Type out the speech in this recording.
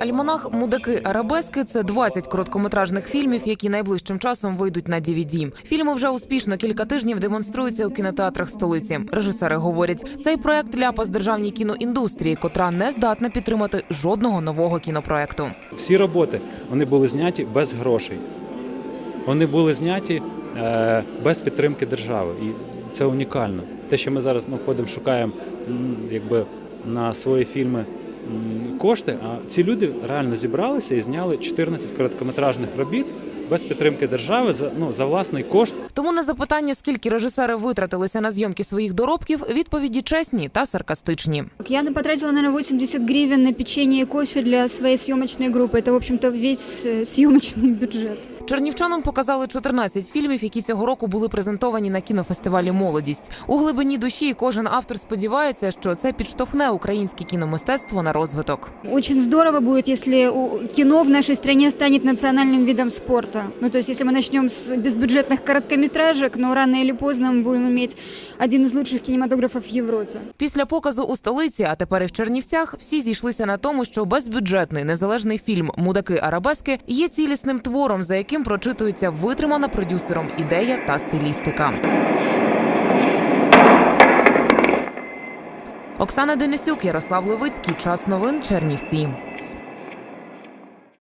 Альманах Мудаки Арабески це 20 короткометражних фільмів, які найближчим часом вийдуть на DVD. Фільми вже успішно кілька тижнів демонструються у кінотеатрах столиці. Режисери говорять, цей проект ляпас державній кіноіндустрії, котра не здатна підтримати жодного нового кінопроекту. Всі роботи вони були зняті без грошей. Вони були зняті е, без підтримки держави. І це унікально. Те, що ми зараз ну, ходимо, шукаємо якби, на свої фільми кошти, а ці люди реально зібралися і зняли 14 короткометражних робіт без підтримки держави за, ну, за власний кошт. Тому на запитання, скільки режисери витратилися на зйомки своїх доробків, відповіді чесні та саркастичні. Я потратила, наверное, 80 гривен на печенье и кофе для своей съемочной группы. Это, в общем-то, весь э, съемочный бюджет. Чернівчанам показали 14 фільмів, які цього року були презентовані на кінофестивалі Молодість. У глибині душі кожен автор сподівається, що це підштовхне українське кіномистецтво на розвиток. Очень здорово будет, если у- кино в нашей стране станет национальным видом спорта. Ну, то есть, если мы начнем с безбюджетных короткометражек, но рано или поздно мы будем иметь один из лучших кинематографов в Европе. Після показу у столиці, а тепер і в Чернівцях, всі зійшлися на тому, що безбюджетний незалежний фільм Мудаки Арабески є цілісним твором, за яким прочитується витримана продюсером ідея та стилістика. Оксана Денисюк, Ярослав Левицький. Час новин Чернівці.